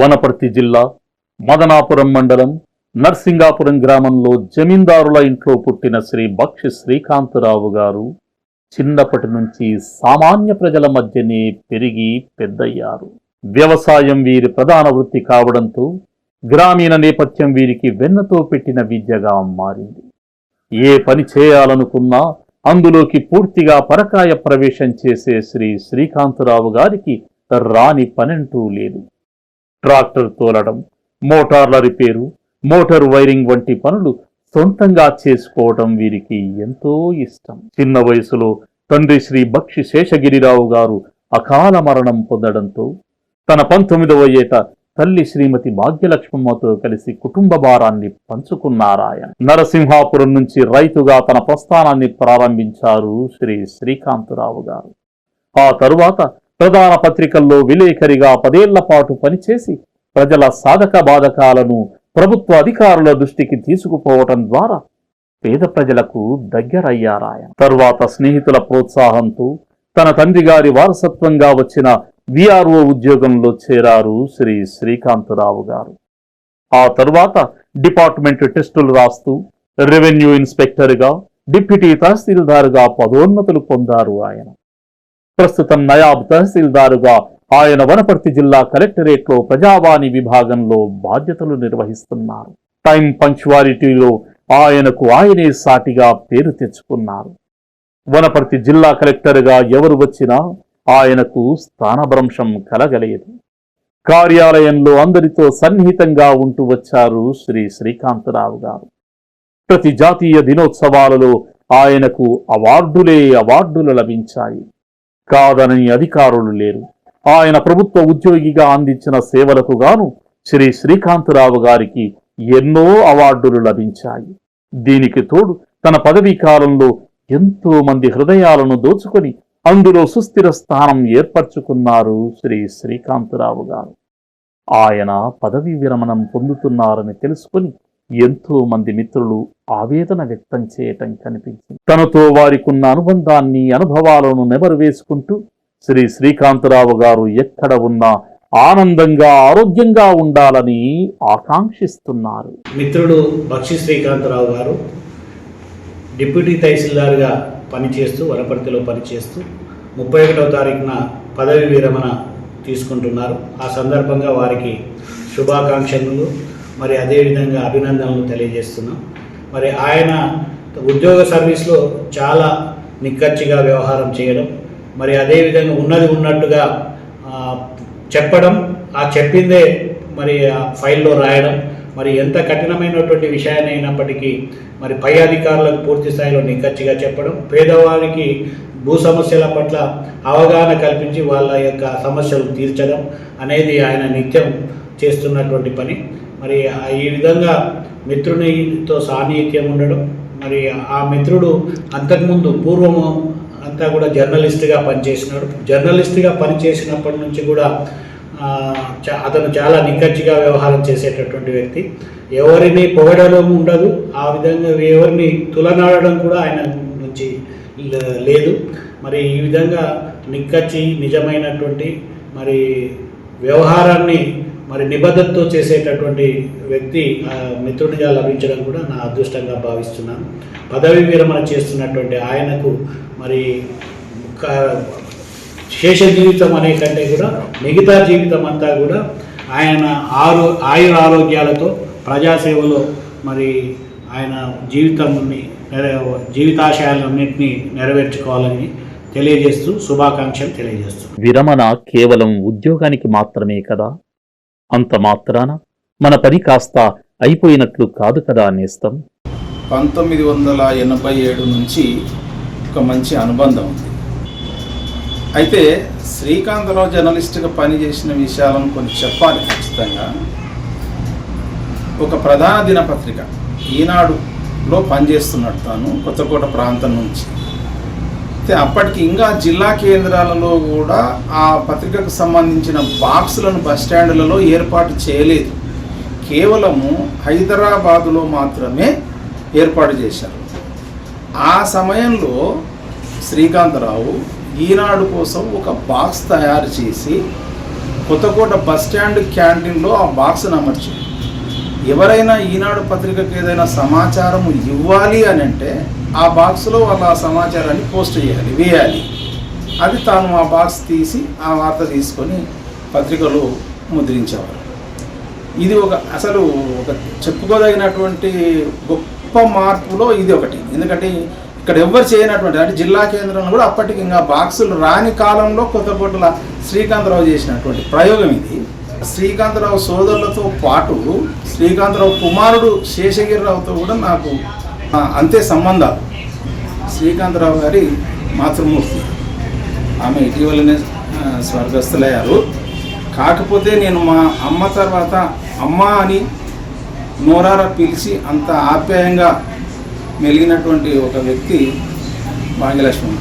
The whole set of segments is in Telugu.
వనపర్తి జిల్లా మదనాపురం మండలం నర్సింగాపురం గ్రామంలో జమీందారుల ఇంట్లో పుట్టిన శ్రీ బక్షి శ్రీకాంతరావు గారు చిన్నప్పటి నుంచి సామాన్య ప్రజల మధ్యనే పెరిగి పెద్దయ్యారు. వ్యవసాయం వీరి ప్రధాన వృత్తి కావడంతో గ్రామీణ నేపథ్యం వీరికి వెన్నతో పెట్టిన విద్యగా మారింది. ఏ పని చేయాలనుకున్నా అందులోకి పూర్తిగా పరకాయ ప్రవేశం చేసే శ్రీ శ్రీకాంతరావు గారికి రాని పనంటూ లేదు. ట్రాక్టర్ తోలడం మోటార్ల రిపేరు మోటార్ వైరింగ్ వంటి పనులు సొంతంగా చేసుకోవడం వీరికి ఎంతో ఇష్టం. చిన్న వయసులో తండ్రి శ్రీ బక్షి శేషగిరిరావు గారు అకాల మరణం పొందడంతో తన పంతొమ్మిదవ ఏట తల్లి శ్రీమతి భాగ్యలక్ష్మమ్మతో కలిసి కుటుంబ భారాన్ని పంచుకున్నారాయన నరసింహాపురం నుంచి రైతుగా తన ప్రస్థానాన్ని ప్రారంభించారు శ్రీ శ్రీకాంతరావు గారు. ఆ తరువాత ప్రధాన పత్రికల్లో విలేకరిగా పదేళ్ళ పాటు పనిచేసి ప్రజల సాధక బాధకాలను ప్రభుత్వ అధికారుల దృష్టికి తీసుకుపోవటం ద్వారా పేద ప్రజలకు దగ్గరయ్యారాయ తరువాత స్నేహితుల ప్రోత్సాహంతో తన తండ్రి గారి వారసత్వంగా వచ్చిన విఆర్ఓ ఉద్యోగంలో చేరారు శ్రీ శ్రీకాంతరావు గారు. ఆ తరువాత డిపార్ట్మెంట్ టెస్టులు రాస్తూ రెవెన్యూ ఇన్స్పెక్టర్గా డిప్యూటీ తహసీల్దారుగా పదోన్నతులు పొందారు ఆయన. ప్రస్తుతం నయాబ్ తహసీల్దారుగా ఆయన వనపర్తి జిల్లా కలెక్టరేట్లో ప్రజావాణి విభాగంలో బాధ్యతలు నిర్వహిస్తున్నారు. టైం పంక్చువాలిటీలో ఆయనకు ఆయనే సాటిగా పేరు తెచ్చుకున్నారు. వనపర్తి జిల్లా కలెక్టర్గా ఎవరు వచ్చినా ఆయనకు స్థానభ్రంశం కలగలేదు. కార్యాలయంలో అందరితో సన్నిహితంగా ఉంటూ వచ్చారు శ్రీ శ్రీకాంతరావు గారు. ప్రతి జాతీయ దినోత్సవాలలో ఆయనకు అవార్డులే అవార్డులు లభించాయి. కాదనని అధికారులు లేరు. ఆయన ప్రభుత్వ ఉద్యోగిగా అందించిన సేవలకు గాను శ్రీ శ్రీకాంతరావు గారికి ఎన్నో అవార్డులు లభించాయి. దీనికి తోడు తన పదవీ కాలంలో ఎంతో మంది హృదయాలను దోచుకొని అందులో సుస్థిర స్థానం ఏర్పరచుకున్నారు శ్రీ శ్రీకాంతరావు గారు. ఆయన పదవీ విరమణం పొందుతున్నారని తెలుసుకొని ఎంతో మంది మిత్రులు ఆవేదన వ్యక్తం చేయటం కనిపించింది. తనతో వారికున్న అనుబంధాన్ని అనుభవాలను నెమరు వేసుకుంటూ శ్రీ శ్రీకాంతరావు గారు ఎక్కడ ఉన్నా ఆనందంగా ఆరోగ్యంగా ఉండాలని ఆకాంక్షిస్తున్నారు. మిత్రుడు బక్షి శ్రీకాంతరావు గారు డిప్యూటీ తహసీల్దార్గా పనిచేస్తూ వనపర్తిలో పనిచేస్తూ ముప్పై ఒకటవ తారీఖున పదవి విరమణ తీసుకుంటున్నారు. ఆ సందర్భంగా వారికి శుభాకాంక్షలు. మరి అదేవిధంగా అభినందనలు తెలియజేస్తున్నాం. మరి ఆయన ఉద్యోగ సర్వీస్లో చాలా నిక్కచ్చిగా వ్యవహారం చేయడం మరి అదేవిధంగా ఉన్నది ఉన్నట్టుగా చెప్పడం ఆ చెప్పిందే మరి ఆ ఫైల్లో రాయడం మరి ఎంత కఠినమైనటువంటి విషయాన్ని అయినప్పటికీ మరి పై అధికారులకు పూర్తి స్థాయిలో నిక్కచ్చిగా చెప్పడం పేదవారికి భూ సమస్యల పట్ల అవగాహన కల్పించి వాళ్ళ యొక్క సమస్యలు తీర్చడం అనేది ఆయన నిత్యం చేస్తున్నటువంటి పని. మరి ఈ విధంగా మిత్రునితో సాన్నిహిత్యం ఉండడం మరి ఆ మిత్రుడు అంతకుముందు పూర్వము అంతా కూడా జర్నలిస్ట్గా పనిచేసినాడు. జర్నలిస్ట్గా పనిచేసినప్పటి నుంచి కూడా అతను చాలా నిక్కచ్చిగా వ్యవహారం చేసేటటువంటి వ్యక్తి. ఎవరిని పొగడడం ఉండదు. ఆ విధంగా ఎవరిని తులనాడడం కూడా ఆయన నుంచి లే- లేదు. మరి ఈ విధంగా నిక్కచ్చి నిజమైనటువంటి మరి వ్యవహారాన్ని మరి నిబద్ధతతో చేసేటటువంటి వ్యక్తి ఆ మిత్రుడిగా లభించడం కూడా నా అదృష్టంగా భావిస్తున్నాను. పదవి విరమణ చేస్తున్నటువంటి ఆయనకు మరి శేష జీవితం అనే కంటే కూడా మిగతా జీవితం అంతా కూడా ఆయన ఆరో ఆయుర ఆరోగ్యాలతో ప్రజాసేవలో మరి ఆయన జీవితాన్ని జీవితాశయాలన్నింటినీ నెరవేర్చుకోవాలని తెలియజేస్తూ శుభాకాంక్షలు తెలియజేస్తూ. విరమణ కేవలం ఉద్యోగానికి మాత్రమే కదా? అంత మాత్రాన మన పని కాస్త అయిపోయినట్లు కాదు కదా నేస్తం. పంతొమ్మిది వందల ఎనభై ఏడు నుంచి ఒక మంచి అనుబంధం ఉంది. అయితే శ్రీకాంతరావు జర్నలిస్ట్గా పనిచేసిన విషయాలను కొన్ని చెప్పాలి ఖచ్చితంగా. ఒక ప్రధాన దినపత్రిక ఈనాడులో పనిచేస్తున్నాడు తాను కొత్తకోట ప్రాంతం నుంచి. అయితే అప్పటికి ఇంకా జిల్లా కేంద్రాలలో కూడా ఆ పత్రికకు సంబంధించిన బాక్సులను బస్ స్టాండ్లలో ఏర్పాటు చేయలేదు. కేవలము హైదరాబాదులో మాత్రమే ఏర్పాటు చేశారు. ఆ సమయంలో శ్రీకాంతరావు ఈనాడు కోసం ఒక బాక్స్ తయారు చేసి కొత్తకోట బస్ స్టాండ్ క్యాంటీన్లో ఆ బాక్స్ని అమర్చారు. ఎవరైనా ఈనాడు పత్రికకు ఏదైనా సమాచారం ఇవ్వాలి అని అంటే ఆ బాక్స్లో వాళ్ళు ఆ సమాచారాన్ని పోస్ట్ చేయాలి వేయాలి. అది తాను ఆ బాక్స్ తీసి ఆ వార్త తీసుకొని పత్రికలో ముద్రించేవారు. ఇది ఒక అసలు ఒక చెప్పుకోదగినటువంటి గొప్ప మార్పులో ఇది ఒకటి. ఎందుకంటే ఇక్కడ ఎవ్వరు చేయనటువంటి అంటే జిల్లా కేంద్రంలో కూడా అప్పటికి ఇంకా బాక్సులు రాని కాలంలో కొత్తకోటల శ్రీకాంతరావు చేసినటువంటి ప్రయోగం ఇది. శ్రీకాంతరావు సోదరులతో పాటు శ్రీకాంతరావు కుమారుడు శేషగిరిరావుతో కూడా నాకు అంతే సంబంధాలు శ్రీకాంతరావు గారి మాతృమూర్తి. ఆమె ఇటీవలనే స్వర్గస్థులయ్యారు. కాకపోతే నేను మా అమ్మ తర్వాత అమ్మ అని నోరారా పిలిచి అంత ఆప్యాయంగా మెలిగినటువంటి ఒక వ్యక్తి భాగ్యలక్ష్మి.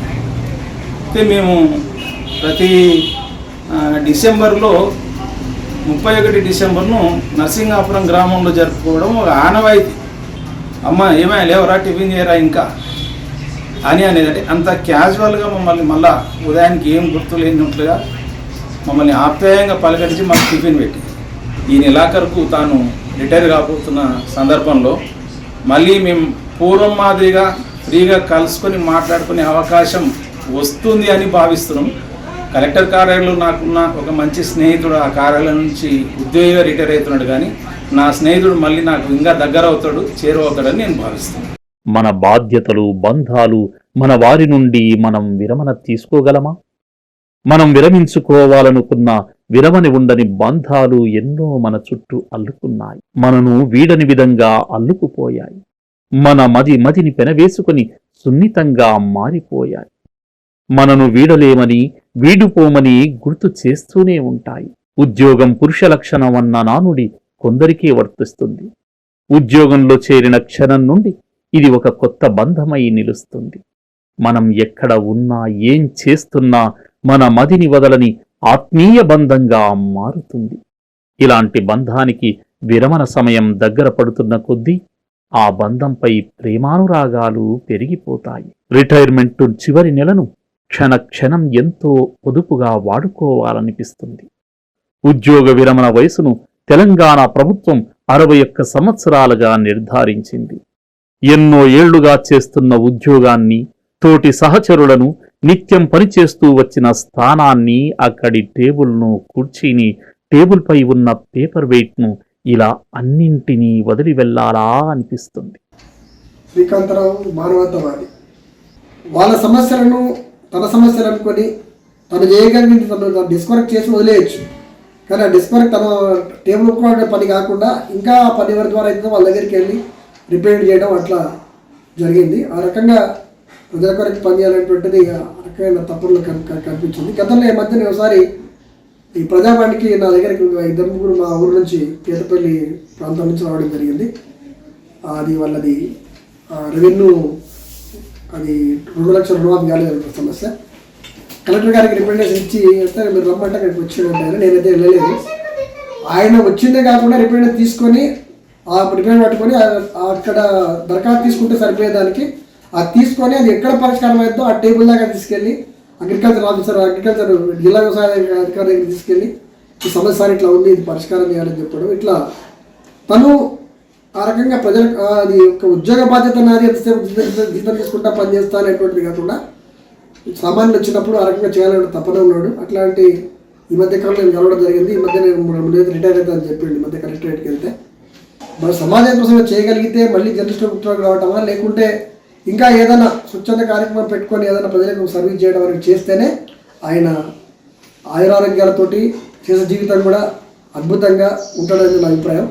అయితే మేము ప్రతి డిసెంబర్లో ముప్పై ఒకటి డిసెంబర్ను నరసింహాపురం గ్రామంలో జరుపుకోవడం ఒక ఆనవాయితీ. అమ్మ ఏమైనా లేవరా టిఫిన్ చేయరా ఇంకా? అని అనేది అంత క్యాజువల్గా మమ్మల్ని మళ్ళా ఉదయానికి ఏం గుర్తు లేనట్లుగా మమ్మల్ని ఆప్యాయంగా పలకరించి మాకు టిఫిన్ పెట్టి. ఈ నెలాఖరుకు తాను రిటైర్ కాబోతున్న సందర్భంలో మళ్ళీ మేము పూర్వం మాదిరిగా ఫ్రీగా కలుసుకొని మాట్లాడుకునే అవకాశం వస్తుంది అని భావిస్తున్నాం. కలెక్టర్ కార్యాలయంలో నాకున్న ఒక మంచి స్నేహితుడు ఆ కార్యాలయం నుంచి ఉద్యోగిగా రిటైర్ అవుతున్నాడు కానీ నా స్నేహితుడు మళ్ళీ నాకు ఇంకా దగ్గర అవుతాడు చేరువవుతాడని నేను భావిస్తాను. మన బాధ్యతలు బంధాలు మన వారి నుండి మనం విరమణ తీసుకోగలమా? మనం విరమించుకోవాలనుకున్న విరమని ఉండని బంధాలు ఎన్నో మన చుట్టూ అల్లుకున్నాయి. మనను వీడని విధంగా అల్లుకుపోయాయి. మన మది మదిని పెనవేసుకుని సున్నితంగా మారిపోయాయి. మనను వీడలేమని వీడుపోమని గుర్తు చేస్తూనే ఉంటాయి. ఉద్యోగం పురుష లక్షణం అన్న నానుడి కొందరికే వర్తిస్తుంది. ఉద్యోగంలో చేరిన క్షణం నుండి ఇది ఒక కొత్త బంధమై నిలుస్తుంది. మనం ఎక్కడ ఉన్నా ఏం చేస్తున్నా మన మదిని వదలని ఆత్మీయ బంధంగా మారుతుంది. ఇలాంటి బంధానికి విరమణ సమయం దగ్గర పడుతున్న కొద్దీ ఆ బంధంపై ప్రేమానురాగాలు పెరిగిపోతాయి. రిటైర్మెంట్ చివరి నెలను క్షణ క్షణం ఎంతో పొదుపుగా వాడుకోవాలనిపిస్తుంది. ఉద్యోగ విరమణ వయసును తెలంగాణ ప్రభుత్వం అరవై ఒక్క సంవత్సరాలుగా నిర్ధారించింది. ఎన్నో ఏళ్ళుగా చేస్తున్న ఉద్యోగాన్ని తోటి సహచరులను నిత్యం పనిచేస్తూ వచ్చిన స్థానాన్ని అక్కడి టేబుల్ను కుర్చీని టేబుల్పై ఉన్న పేపర్ వెయిట్ను ఇలా అన్నింటినీ వదిలి వెళ్ళాలా అనిపిస్తుంది. శ్రీకాంతరావు మానవతావాది వాళ్ళ సమస్యలను తన సమస్యలు అనుకొని తను చేయగలిగింది తను డిస్కనెక్ట్ చేసి వదిలేయచ్చు. కానీ ఆ తన టేబుల్ ఒప్పుకోవడం పని కాకుండా ఇంకా పని ఎవరి ద్వారా అయితే వాళ్ళ దగ్గరికి వెళ్ళి రిపేర్ చేయడం అట్లా జరిగింది. ఆ రకంగా ప్రజల కొరకు పనిచేయాలనేటువంటిది ఆ రకమైన తప్పులు కనిపించింది. గతంలో ఈ మధ్యన ఒకసారి ఈ ప్రజావాణికి నా దగ్గరికి ఇద్దరు ముగ్గురు మా ఊరు నుంచి పేదపల్లి ప్రాంతం నుంచి రావడం జరిగింది. అది వాళ్ళది రెవెన్యూ అది రెండు లక్షల రుణమాఫీ కాలేదు సమస్య. కలెక్టర్ గారికి రిప్రజెంటేషన్ ఇచ్చి వస్తారు మీరు రమ్మంటే అక్కడికి వచ్చిందంటారు నేనైతే వెళ్ళలేదు. ఆయన వచ్చిందే కాకుండా రిప్రజెంటేషన్ తీసుకొని ఆ రిపేర్ పట్టుకొని అక్కడ దరఖాస్తు తీసుకుంటే సరిపోయేదానికి అది తీసుకొని అది ఎక్కడ పరిష్కారం అవుతుందో ఆ టేబుల్ దాకా తీసుకెళ్ళి అగ్రికల్చర్ ఆఫీసర్ అగ్రికల్చర్ జిల్లా వ్యవసాయ అధికారి దగ్గర తీసుకెళ్ళి ఈ సమస్య ఇట్లా ఉంది ఇది పరిష్కారం చేయాలని చెప్పడం. ఇట్లా తను ఆ రకంగా ప్రజలకు అది ఒక ఉద్యోగ బాధ్యత నాది ఎంతసేపు జీతం- తీసుకుంటా పనిచేస్తా అనేటువంటిది కాకుండా సామాన్యులు వచ్చినప్పుడు ఆ రకంగా చేయాలని తప్పన ఉన్నాడు. అట్లాంటి ఈ మధ్య కాలంలో నేను కలవడం జరిగింది? ఈ మధ్య నేను మూడు రోజులు రిటైర్ అవుతా అని చెప్పిండు ఈ మధ్య కలెక్టరేట్కి వెళ్తే. మరి సమాజం కోసం చేయగలిగితే మళ్ళీ జర్నలిస్ట్ ఉద్యోగం రావటమా? లేకుంటే ఇంకా ఏదైనా స్వచ్ఛంద కార్యక్రమం పెట్టుకొని ఏదైనా ప్రజలకు సర్వీస్ చేయడం అనేది చేస్తేనే ఆయన ఆయురారోగ్యాలతోటి చేసే జీవితం కూడా అద్భుతంగా ఉంటాడని నా అభిప్రాయం.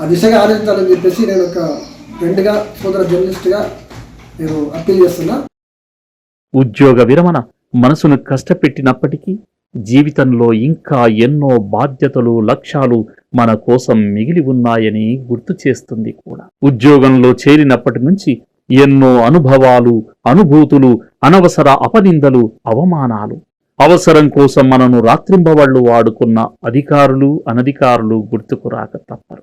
ఆ దిశగా ఆలోచించాలని చెప్పేసి నేను ఒక ఫ్రెండ్గా సోదర జర్నలిస్ట్గా నేను అప్పీల్ చేస్తున్నా. ఉద్యోగ విరమణ మనసును కష్టపెట్టినప్పటికీ జీవితంలో ఇంకా ఎన్నో బాధ్యతలు లక్ష్యాలు మన కోసం మిగిలి ఉన్నాయని గుర్తు చేస్తుంది కూడా. ఉద్యోగంలో చేరినప్పటి నుంచి ఎన్నో అనుభవాలు అనుభూతులు అనవసర అపనిందలు అవమానాలు. అవసరం కోసం మనను రాత్రింబవళ్ళు వాడుకున్న అధికారులు అనధికారులు గుర్తుకు రాక తప్పరు.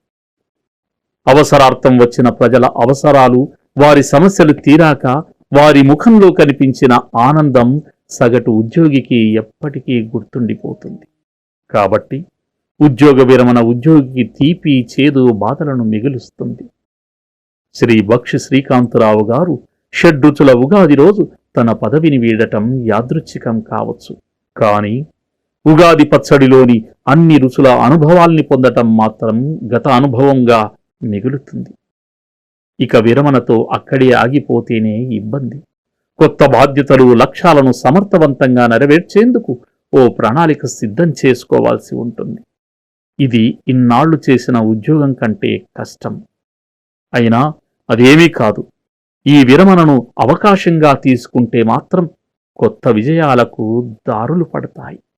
అవసరార్థం వచ్చిన ప్రజల అవసరాలు వారి సమస్యలు తీరాక వారి ముఖంలో కనిపించిన ఆనందం సగటు ఉద్యోగికి ఎప్పటికీ గుర్తుండిపోతుంది. కాబట్టి ఉద్యోగ విరమణ ఉద్యోగికి తీపి చేదు బాధలను మిగులుస్తుంది. శ్రీ బక్షి శ్రీకాంతరావు గారు షడ్రుచుల ఉగాది రోజు తన పదవిని వీడటం యాదృచ్ఛికం కావచ్చు. కానీ ఉగాది పచ్చడిలోని అన్ని రుచుల అనుభవాల్ని పొందటం మాత్రం గత అనుభవంగా మిగులుతుంది. ఇక విరమణతో అక్కడే ఆగిపోతేనే ఇబ్బంది. కొత్త బాధ్యతలు లక్ష్యాలను సమర్థవంతంగా నెరవేర్చేందుకు ఓ ప్రణాళిక సిద్ధం చేసుకోవాల్సి ఉంటుంది. ఇది ఇన్నాళ్ళు చేసిన ఉద్యోగం కంటే కష్టం. అయినా అదేమీ కాదు. ఈ విరమణను అవకాశంగా తీసుకుంటే మాత్రం కొత్త విజయాలకు దారులు పడతాయి.